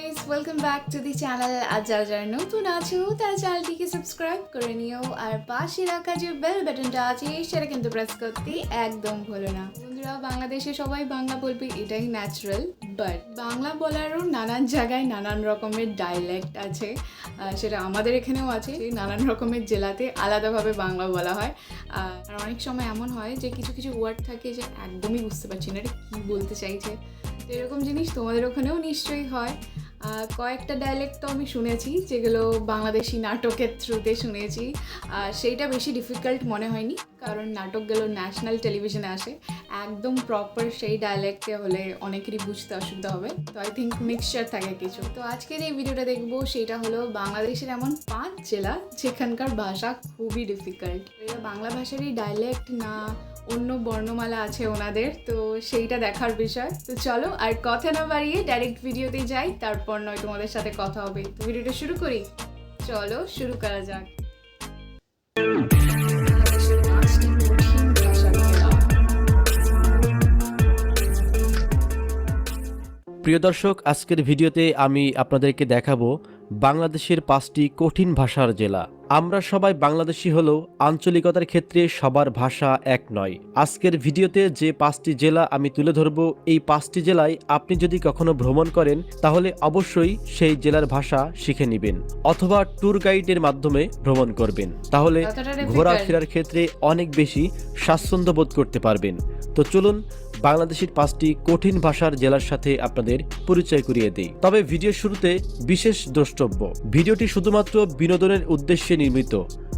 Guys welcome back to the channel আর যারা যারা নতুন আছো, তারা চ্যানেলটিকে সাবস্ক্রাইব করে নিও। আর পাশে রাখা যে বেল বাটনটা আছে, সেটা কিন্তু প্রেস করতে একদম ভুলো না। বন্ধুরা, বাংলাদেশে সবাই বাংলা বলবে, এটাই ন্যাচারাল বাট বাংলা বলারও নানান জায়গায় নানান রকমের ডায়ালেক্ট আছে। সেটা আমাদের এখানেও আছে নানান রকমের জেলাতে আলাদাভাবে বাংলা বলা হয়। আর অনেক সময় এমন হয় যে কিছু কিছু ওয়ার্ড থাকে যে একদমই বুঝতে পারছি না, এটা কী বলতে চাইছে? এরকম জিনিস তোমাদের ওখানেও নিশ্চয়ই হয়। কয়েকটা ডায়ালেক্ট তো আমি শুনেছি, যেগুলো বাংলাদেশি নাটকের থ্রুতে শুনেছি। সেইটা বেশি ডিফিকাল্ট মনে হয়নি, কারণ নাটকগুলো ন্যাশনাল টেলিভিশনে আসে। একদম প্রপার সেই ডায়ালেক্টে হলে অনেকেরই বুঝতে অসুবিধা হবে। তো আই থিঙ্ক মিক্সচার থাকে কিছু। তো আজকের এই ভিডিওটা দেখব, সেটা হলো বাংলাদেশের এমন পাঁচ জেলা যেখানকার ভাষা খুবই ডিফিকাল্ট এটা বাংলা ভাষারই ডায়ালেক্ট না অন্য বর্ণমালা আছে ওনাদের, তো সেইটা দেখার বিষয়। তো চলো, আর কথা না বাড়িয়ে ডাইরেক্ট ভিডিওতে যাই, তারপর নয় তোমাদের সাথে কথা হবে। তো ভিডিওটা শুরু করি? চলো, শুরু করা যাক। প্রিয় দর্শক, আজকের ভিডিওতে আমি আপনাদেরকে দেখাবো বাংলাদেশের পাঁচটি কঠিন ভাষার জেলা। আমরা সবাই বাংলাদেশি হলেও আঞ্চলিকতার ক্ষেত্রে সবার ভাষা এক নয়। আজকের ভিডিওতে যে পাঁচটি জেলা আমি তুলে ধরব এই পাঁচটি জেলায় আপনি যদি কখনো ভ্রমণ করেন তাহলে অবশ্যই সেই জেলার ভাষা শিখে নেবেন অথবা ট্যুর গাইডের মাধ্যমে ভ্রমণ করবেন। তাহলে ঘোরাফেরার ক্ষেত্রে অনেক বেশি স্বাচ্ছন্দ্য বোধ করতে পারবেন। তো চলুন বাংলাদেশের পাঁচটি কঠিন ভাষার জেলার সাথে আপনাদের পরিচয় করিয়ে দেই। তবে ভিডিও শুরুতে বিশেষ দ্রষ্টব্য। ভিডিওটি শুধুমাত্র বিনোদনের উদ্দেশ্যে নির্মিত।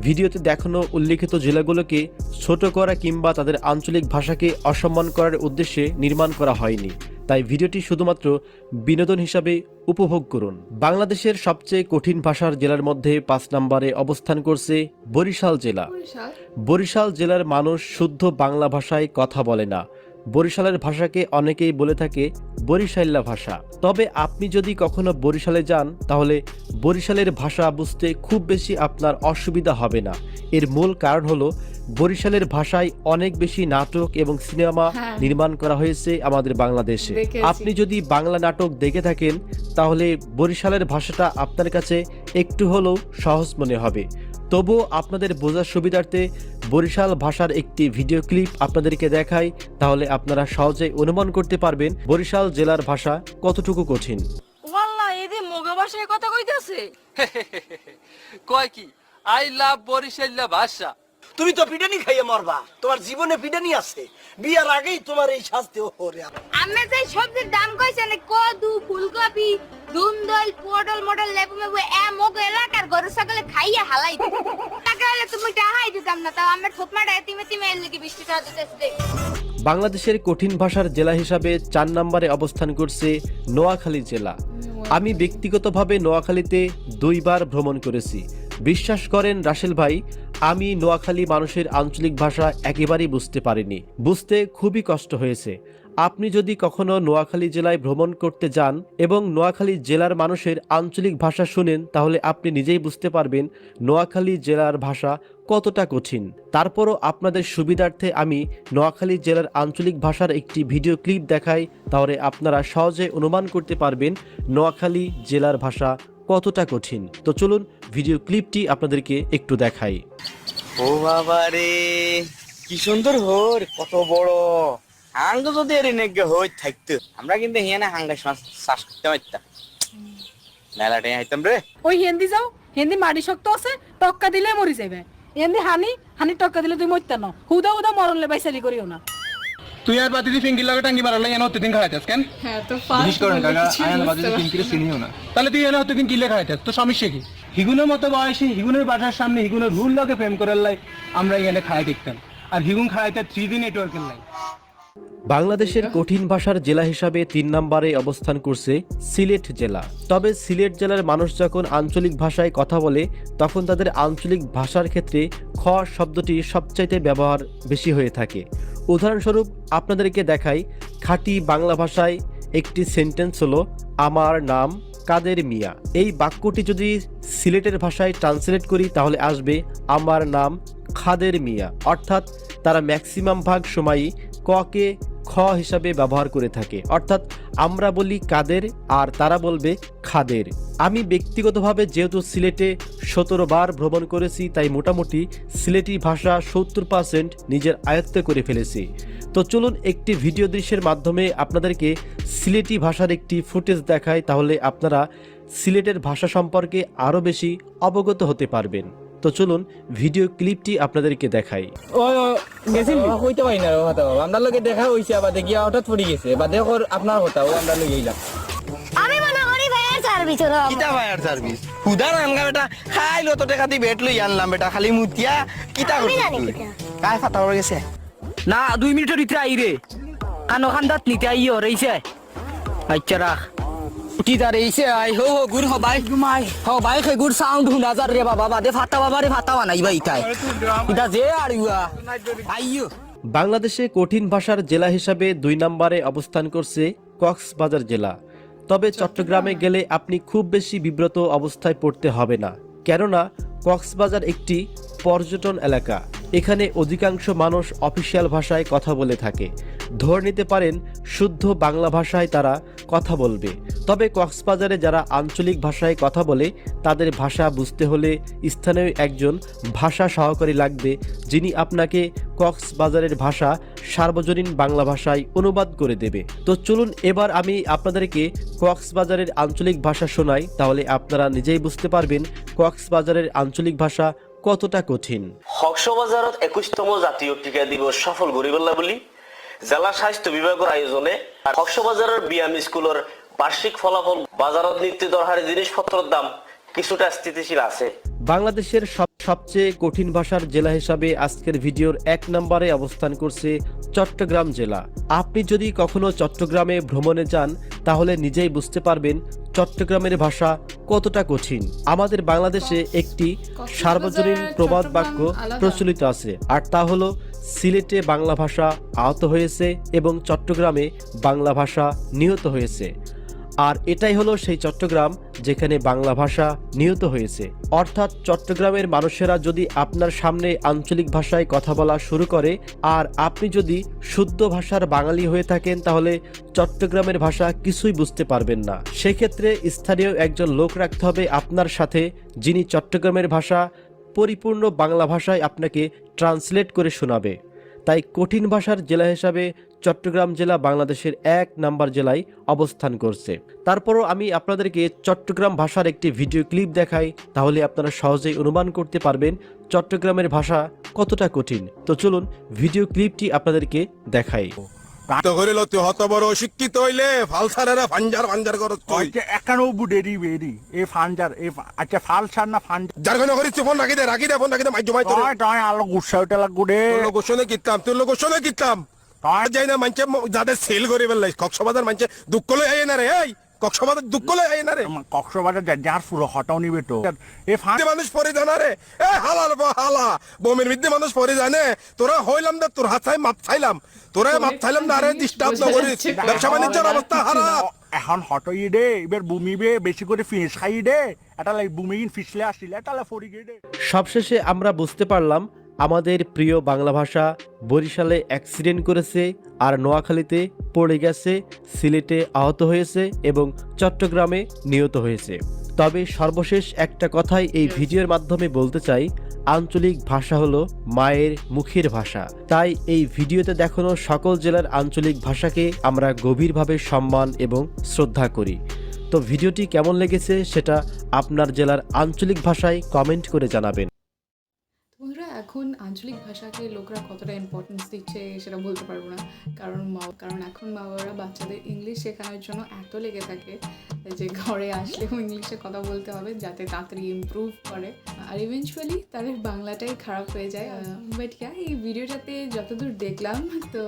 ভিডিওতে দেখানো উল্লিখিত জেলাগুলোকে ছোট করা কিংবা তাদের আঞ্চলিক ভাষাকে অসম্মান করার উদ্দেশ্যে নির্মাণ করা হয়নি। তাই ভিডিওটি শুধুমাত্র বিনোদন হিসাবে উপভোগ করুন। বাংলাদেশের সবচেয়ে কঠিন ভাষার জেলার মধ্যে পাঁচ নম্বরে অবস্থান করছে বরিশাল জেলা। বরিশাল? বরিশাল জেলার মানুষ শুদ্ধ বাংলা ভাষায় কথা বলে না। বরিশালের ভাষাকে অনেকেই বলে থাকে বরিশাল্লা ভাষা। তবে আপনি যদি কখনো বরিশালে যান তাহলে বরিশালের ভাষা বুঝতে খুব বেশি আপনার অসুবিধা হবে না। এর মূল কারণ হলো বরিশালের ভাষায় অনেক বেশি নাটক এবং সিনেমা হ্যাঁ। নির্মাণ করা হয়েছে আমাদের বাংলাদেশে। আপনি যদি বাংলা নাটক দেখে থাকেন তাহলে বরিশালের ভাষাটা আপনার কাছে একটু হলেও সহজ মনে হবে। তবুও আপনাদের বোঝার সুবিধার্থে বরিশাল ভাষার একটি ভিডিও ক্লিপ আপনাদেরকে দেখাই তাহলে আপনারা সহজেই অনুমান করতে পারবেন বরিশাল জেলার ভাষা কতটুকু কঠিন। ওয়াল্লাহ এদি মোগা ভাষায় কথা কইতাছে। কয় কি? আই লাভ বরিশাল্লা ভাষা। তুমি তো পিটানি খাইয়ে মরবা তোমার জীবনে পিটানি আছে। বিয়ার আগেই তোমার এই শাস্তি ওরে আমি যে সবজির দাম কইছেন কদু ফুলকপি দুন্দল পটল মটল লেবু মেবু এ মোগ এলাকার গরু ছাগলে খাইয়া হালাই। টাকা হলে তুমি টাহাই দিতাম না তাও আমার ঠোপমাটা তিমে তিমে এর লিগে বৃষ্টি টাকা দিতেছে বাংলাদেশের কঠিন ভাষার জেলা হিসাবে চার নম্বরে অবস্থান করছে নোয়াখালী জেলা। আমি ব্যক্তিগতভাবে নোয়াখালীতে দুইবার ভ্রমণ করেছি। বিশ্বাস করেন রাসেল ভাই আমি নোয়াখালী মানুষের আঞ্চলিক ভাষা একেবারেই বুঝতে পারিনি। বুঝতে খুবই কষ্ট হয়েছে। আপনি যদি কখনো নোয়াখালী জেলায় ভ্রমণ করতে যান এবং নোয়াখালী জেলার মানুষের আঞ্চলিক ভাষা শুনেন, তাহলে আপনি নিজেই বুঝতে পারবেন নোয়াখালী জেলার ভাষা কতটা কঠিন। তারপরও আপনাদের সুবিধার্থে আমি নোয়াখালী জেলার আঞ্চলিক ভাষার একটি ভিডিও ক্লিপ দেখাই, তাহলে আপনারা সহজে অনুমান করতে পারবেন নোয়াখালী জেলার ভাষা কতটা কঠিন। তো চলুন ভিডিও ক্লিপটি আপনাদেরকে একটু দেখাই। ও বাবা রে কি সুন্দর হোর কত বড়। হাঙ্গ যদি এর নেগে হই থাকতো আমরা কিন্তু হিয়ানে হাঙ্গা শ্বাস করতে পারতাম। মেলাটাই হাইতাম রে। ওই হেন্দি যাও হেন্দি মাটি শক্ত আছে টক্কা দিলে মরি যাবে হেন্দি হানি হানি টক্কা দিলে তুই মরতে না। হুদা হুদা মরলে বাইসালি করিও না। তুই আর বাতি দিয়ে ফিঙ্গির লাগে টাঙ্গি মারালে এনে হতে দিন খাইতেস কেন? হ্যাঁ তো করেন কাকা আয়ান ফিঙ্কিরে চিনিও না। তাহলে তুই এনে হতে দিন কিলে খাইতেস তো সমস্যা কি? হিগুনের মতো বয়সে হিগুনের বাসার সামনে হিগুনের রুল লাগে প্রেম করার লাই আমরা এখানে খাই দেখতাম। আর হিগুন খাইতে থ্রি ডি নেটওয়ার্কের লাই। বাংলাদেশের কঠিন ভাষার জেলা হিসাবে তিন নম্বরে অবস্থান করছে সিলেট জেলা। তবে সিলেট জেলার মানুষ যখন আঞ্চলিক ভাষায় কথা বলে, তখন তাদের আঞ্চলিক ভাষার ক্ষেত্রে খ শব্দটি সবচাইতে ব্যবহার বেশি হয়ে থাকে। উদাহরণস্বরূপ, আপনাদেরকে দেখাই, খাঁটি বাংলা ভাষায় একটি সেন্টেন্স হলো, আমার নাম কাদের মিয়া? এই বাক্যটি যদি সিলেটের ভাষায় ট্রান্সলেট করি, তাহলে আসবে, আমার নাম খাদের মিয়া। অর্থাৎ তারা ম্যাক্সিমাম ভাগ সময়ই ককে খ হিসাবে ব্যবহার করে থাকে। অর্থাৎ আমরা বলি কাদের, আর তারা বলবে খাদের। আমি ব্যক্তিগতভাবে যেহেতু সিলেটে সতেরো বার ভ্রমণ করেছি, তাই মোটামুটি সিলেটি ভাষা সত্তর পার্সেন্ট নিজের আয়ত্তে করে ফেলেছি। তো চলুন একটি ভিডিও দৃশ্যের মাধ্যমে আপনাদেরকে সিলেটি ভাষার একটি ফুটেজ দেখায় তাহলে আপনারা সিলেটের ভাষা সম্পর্কে আরও বেশি অবগত হতে পারবেন। তো চলুন ভিডিও ক্লিপটি আপনাদেরকে দেখাই। ও গেছিল? কইতে পারি না কথা আমরা লগে দেখা হইছে আবার দেখি হঠাৎ পড়ে গেছে। বা দেখো আপনার কথা ও আমরা লগে এলাম আমি মনে করি ভাইয়ের সার্ভিস হলো। কিতা ফায়ার সার্ভিস হুদার আনগা বেটা খাইলো তো টাকা দিয়ে বেট লই আনলাম বেটা খালি মুতিয়া কিতা করছিস ফাটা গেছে? না দুই মিনিটের ভিতরে আই রে কানো খান্দাত নিতে আই রইছে আচ্ছা রাখ। যা রইছে আই হো হো গুড় হবাই হবাই খে গুড় সাউন্ড হুনা রে বাবা বাদে ফাটা বাবা রে ফাটা বানাই বাই তাই। ইটা যে আর ইয়া আইয়ো। বাংলাদেশে কঠিন ভাষার জেলা হিসাবে দুই নম্বরে অবস্থান করছে কক্সবাজার জেলা। তবে চট্টগ্রামে গেলে আপনি খুব বেশি বিব্রত অবস্থায় পড়তে হবে না। কেননা কক্সবাজার একটি পর্যটন এলাকা। এখানে অধিকাংশ মানুষ অফিসিয়াল ভাষায় কথা বলে থাকে। ধরে নিতে পারেন শুদ্ধ বাংলা ভাষায় তারা কথা বলবে। তবে কক্সবাজারে যারা আঞ্চলিক ভাষায় কথা বলে, তাদের ভাষা বুঝতে হলে স্থানীয় একজন ভাষা সহকারী লাগবে, যিনি আপনাকে কক্সবাজারের ভাষা সার্বজনীন বাংলা ভাষায় অনুবাদ করে দেবে। তো চলুন এবার আমি আপনাদেরকে কক্সবাজারের আঞ্চলিক ভাষা শোনাই, তাহলে আপনারা নিজেই বুঝতে পারবেন কক্সবাজারের আঞ্চলিক ভাষা কতটা কঠিন। কক্সবাজারত একুশতম জাতীয় টিকা দিবস সফল গড়ি পেলা বুলি? জেলা স্বাস্থ্য বিভাগের আয়োজনে কক্সবাজারের বিয়াম স্কুলের বার্ষিক ফলাফল বাজারত নিত্য দরকারি জিনিসপত্রের দাম কিছুটা স্থিতিশীল আছে। বাংলাদেশের সবচেয়ে কঠিন ভাষার জেলা হিসাবে আজকের ভিডিওর এক নম্বরে অবস্থান করছে চট্টগ্রাম জেলা। আপনি যদি কখনো চট্টগ্রামে ভ্রমণে যান তাহলে নিজেই বুঝতে পারবেন চট্টগ্রামের ভাষা কতটা কঠিন। আমাদের বাংলাদেশে একটি সার্বজনীন প্রবাদ বাক্য প্রচলিত আছে আর তা হলো সিলেটে বাংলা ভাষা আহত হয়েছে এবং চট্টগ্রামে বাংলা ভাষা নিহত হয়েছে। আর এটাই হলো সেই চট্টগ্রাম যেখানে বাংলা ভাষা নিহত হয়েছে। অর্থাৎ চট্টগ্রামের মানুষেরা যদি আপনার সামনে আঞ্চলিক ভাষায় কথা বলা শুরু করে, আর আপনি যদি শুদ্ধ ভাষার বাঙালি হয়ে থাকেন, তাহলে চট্টগ্রামের ভাষা কিছুই বুঝতে পারবেন না। সেক্ষেত্রে স্থানীয় একজন লোক রাখতে হবে আপনার সাথে, যিনি চট্টগ্রামের ভাষা পরিপূর্ণ বাংলা ভাষায় আপনাকে ট্রান্সলেট করে শোনাবে। তাই কঠিন ভাষার জেলা হিসাবে চট্টগ্রাম জেলা বাংলাদেশের এক নাম্বার জেলায় অবস্থান করছে। তারপরও আমি আপনাদেরকে চট্টগ্রাম ভাষার একটি ভিডিও ক্লিপ দেখাই, তাহলে আপনারা সহজেই অনুমান করতে পারবেন চট্টগ্রামের ভাষা কতটা কঠিন। তো চলুন ভিডিও ক্লিপটি আপনাদেরকে দেখাই। তো করিল তুই হত বড় শিক্ষিত হইলে ফালসারেরা ফাঞ্জার ফাঞ্জার করত। তুই একানো বুডেরি বেরি এ ফানজার এ আচ্ছা ফাল না ফান যার কোনো করিস ফোন রাখি দে রাখি দে ফোন রাখি দে মাইজো মাই তোর তয় তয় আলো গুসা ওটা লাগু রে। লোক শোনে কিতাম তোর লোক শোনে কিতাম যাই না মানছে যাদের সেল করে বেলাই কক্সবাজার মানছে দুঃখ লই আই না রে এই। কক্সবাজার দুঃখ রে। কক্সবাজার যার পুরো হটাও নিবে তো। এ মিথ্যে মানুষ পরে জানা রে। এ হালাল বা হালা। বোমের মিথ্যে মানুষ পরে জানে। তোরা হইলাম না তোর হাত মাপ চাইলাম তোরা মাপ চাইলাম না রে ডিস্টার্ব না। করিস ব্যবসা বাণিজ্যের অবস্থা হারাপ এখন হটই দে এবার বুমিবে বেশি করে ফিস খাই দে। এটা লাই বুমিগিন ফিসলে আসলে এটা লাই ফরি গে দে। সবশেষে আমরা বুঝতে পারলাম আমাদের প্রিয় বাংলা ভাষা বরিশালে অ্যাক্সিডেন্ট করেছে আর নোয়াখালীতে পড়ে গেছে, সিলেটে আহত হয়েছে এবং চট্টগ্রামে নিহত হয়েছে। তবে সর্বশেষ একটা কথাই এই ভিডিওর মাধ্যমে বলতে চাই, আঞ্চলিক ভাষা হলো মায়ের মুখের ভাষা। তাই এই ভিডিওতে দেখানো সকল জেলার আঞ্চলিক ভাষাকে আমরা গভীরভাবে সম্মান এবং শ্রদ্ধা করি। তো ভিডিওটি কেমন লেগেছে সেটা আপনার জেলার আঞ্চলিক ভাষায় কমেন্ট করে জানাবেন। এখন আঞ্চলিক ভাষাকে লোকরা কতটা ইম্পর্টেন্স দিচ্ছে সেটা বলতে পারব না। কারণ মা কারণ এখন মা বাবারা বাচ্চাদের ইংলিশ শেখানোর জন্য এত লেগে থাকে যে ঘরে আসলেও ইংলিশে কথা বলতে হবে যাতে তাড়াতাড়ি ইম্প্রুভ করে। আর ইভেনচুয়ালি তাদের বাংলাটাই খারাপ হয়ে যায়। বাট ইয়া এই ভিডিওটাতে যতদূর দেখলাম তো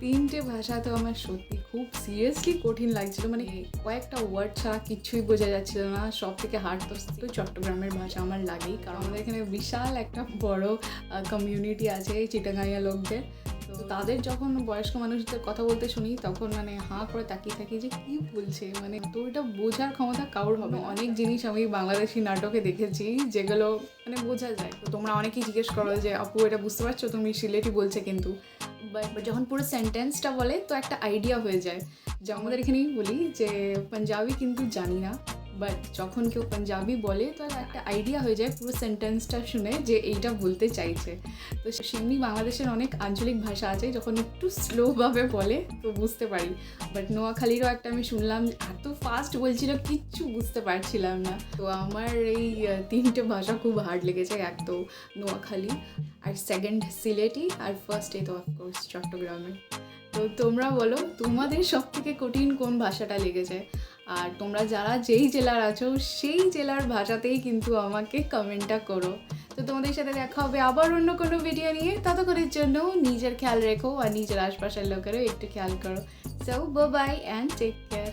তিনটে ভাষা তো আমার সত্যি খুব সিরিয়াসলি কঠিন লাগছিল। মানে কয়েকটা ওয়ার্ড ছাড়া কিছুই বোঝা যাচ্ছিল না। সব থেকে হার্ড তো চট্টগ্রামের ভাষা আমার লাগেই। কারণ আমাদের এখানে বিশাল একটা বড় কমিউনিটি আছে চিটাগাঁয়া লোকদের। তো তাদের যখন বয়স্ক মানুষদের কথা বলতে শুনি, তখন মানে হাঁ করে তাকিয়ে থাকি যে কি বলছে? মানে তো এটা বোঝার ক্ষমতা কারোর হবে অনেক জিনিস আমি বাংলাদেশি নাটকে দেখেছি যেগুলো মানে বোঝা যায়। তো তোমরা অনেকেই জিজ্ঞেস করো যে আপু এটা বুঝতে পারছ? তুমি সিলেটি বলছে কিন্তু। বাট যখন পুরো সেন্টেন্সটা বলে, তো একটা আইডিয়া হয়ে যায়। যে আমাদের এখানেই বলি যে, পাঞ্জাবি কিন্তু জানি না। বাট যখন কেউ পাঞ্জাবি বলে, তো একটা আইডিয়া হয়ে যায় পুরো সেন্টেন্সটা শুনে যে এইটা বলতে চাইছে। তো সেমনি বাংলাদেশের অনেক আঞ্চলিক ভাষা আছে, যখন একটু স্লোভাবে বলে, তো বুঝতে পারি। বাট নোয়াখালীরও একটা আমি শুনলাম, এত ফাস্ট বলছিল, কিচ্ছু বুঝতে পারছিলাম না। তো আমার এই তিনটে ভাষা খুব হার্ড লেগেছে, এক তো নোয়াখালী, আর সেকেন্ড সিলেটি, আর ফার্স্ট এই তো অফকোর্স চট্টগ্রামে। তো তোমরা বলো, তোমাদের সব থেকে কঠিন কোন ভাষাটা লেগেছে? আর তোমরা যারা যেই জেলার আছো, সেই জেলার ভাষাতেই কিন্তু আমাকে কমেন্টটা করো। তো তোমাদের সাথে দেখা হবে আবার অন্য কোনো ভিডিও নিয়ে। ততক্ষণের জন্য নিজের খেয়াল রেখো আর নিজের আশপাশের লোকেরও একটু খেয়াল করো। So bye and take care